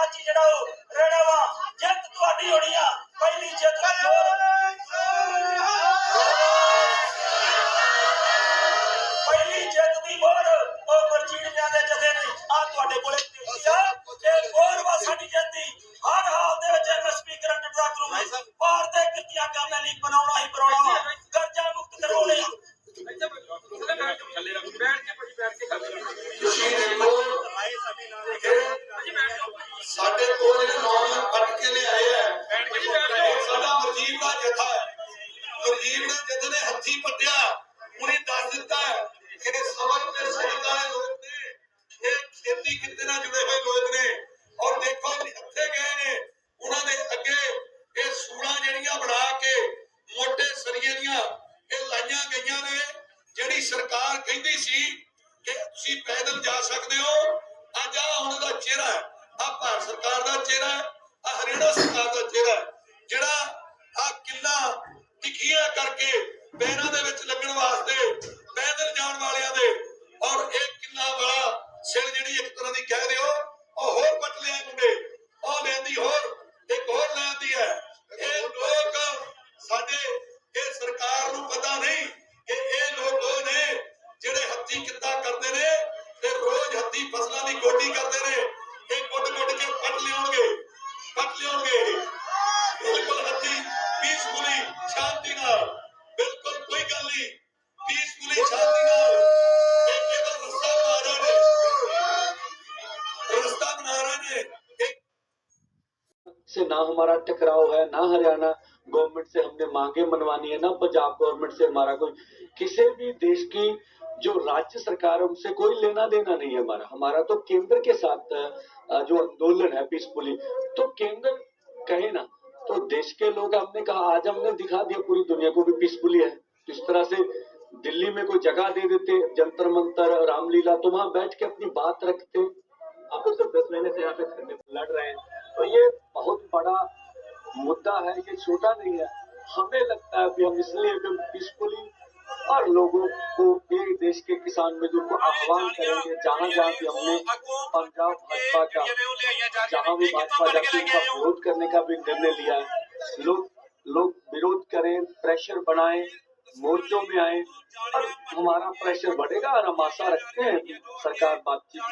ਸੱਚ ਜਿਹੜਾ ਉਹ ਰਹਿਣਾ ਵਾ ਜਿੱਤ ਤੁਹਾਡੀ ਹੋਣੀ ਆ। ਸਾਡੇ ਕੋਲ ਜਿਹੜੇ ਨੌਜਵਾਨ ਫੜ ਕੇ ਲਿਆਏ ਉਹ ਸਾਡਾ ਮਰਜੀਬ ਦਾ ਜਥਾ ਹੈ। ਮਰਜੀਬ ਦੇ ਜਥੇ ਨੇ ਹੱਥੀ ਪੱਟਿਆ ਉਹਨੇ ਦੱਸ ਦਿੱਤਾ ਹੈ ਕਿ ਸਬਕ ਤੇ ਸਿੱਖ ਵਾਲੇ ਲੋਕ ਨੇ ਇਹ ਖੇਤੀ ਕਿੱਤੇ ਨਾਲ ਜੁੜੇ ਹੋਏ ਲੋਕ ਨੇ। ਔਰ ਦੇਖੋ ਹੱਥੇ ਗਏ ਨੇ ਉਹਨਾਂ ਦੇ ਅੱਗੇ ਇਹ ਸੂਲਾਂ ਜਿਹੜੀਆਂ ਬਣਾ ਕੇ ਮੋਟੇ ਸਰੀਏ ਦੀਆਂ ਇਹ ਲਾਈਆਂ ਗਈਆਂ ਨੇ। ਜਿਹੜੀ ਸਰਕਾਰ ਕਹਿੰਦੀ ਸੀ ਕਿ ਤੁਸੀਂ ਪੈਦਲ ਜਾ ਸਕਦੇ ਹੋ ਅੱਜ ਆ ਉਹਨਾਂ ਦਾ ਚਿਹਰਾ ਹੈ। ਆ ਭਾਰਤ ਸਰਕਾਰ ਦਾ ਚਿਹਰਾ ਹੈ ਆ ਹਰਿਆਣਾ ਸਰਕਾਰ ਦਾ ਚਿਹਰਾ ਹੈ। ਰੋਜ਼ ਹੱਥੀ ਫਸਲਾਂ ਦੀ ਗੋਡੀ ਕਰਦੇ ਨੇ ਇਹ ਗੁੱਡ ਗੁੱਡ ਕੇ ਪੱਟ ਲਿਆਉਣਗੇ ਪੱਟ ਲਿਆਉਣਗੇ ਇਹ। ਬਿਲਕੁਲ ਹੱਥੀ ਪੀਸਫੁਲੀ ਸ਼ਾਂਤੀ ਨਾਲ ਬਿਲਕੁਲ ਕੋਈ ਗੱਲ ਨਹੀਂ ਪੀਸਫੁਲੀ ਸ਼ਾਂਤੀ ਨਾਲ ਇਹ ਇਹਦਾ ਰਸਤਾ ਬਣਾ ਰਹੇ ਨੇ ਰਸਤਾ ਬਣਾ ਰਹੇ ਨੇ ਇਹ से ना हमारा टकराव है, ना हरियाणा गवर्नमेंट से हमने मांगे मनवानी है, ना पंजाब गवर्नमेंट से हमारा कोई, किसी भी देश की जो राज्य सरकार है, उनसे कोई लेना देना नहीं है हमारा। हमारा तो केंद्र के साथ जो आंदोलन है पीसफुली तो केंद्र कहे ना तो देश के लोग हमने कहा, आज हमने दिखा दिया, पूरी दुनिया को भी पीसफुली है। तो इस तरह से दिल्ली में कोई जगह दे देते, जंतर मंतर, रामलीला तो वहाँ बैठ के अपनी बात रखते। आप तो सिर्फ़ दस महीने से यहाँ पे लड़ रहे हैं। तो ये बड़ा मुद्दा है, ये छोटा नहीं है। हमें लगता है कि हम इसलिए एकदम पीसफुली और लोगों को एक देश के किसान मजदूर को आह्वान करेंगे, जहाँ जहाँ भी हमने पंजाब भाजपा का, जहाँ भी भाजपा जाती का विरोध करने का भी निर्णय लिया है, लोग लोग विरोध करें प्रेशर बनाए मोर्चों में आए, और हमारा प्रेशर बढ़ेगा और हम आशा रखते हैं सरकार बातचीत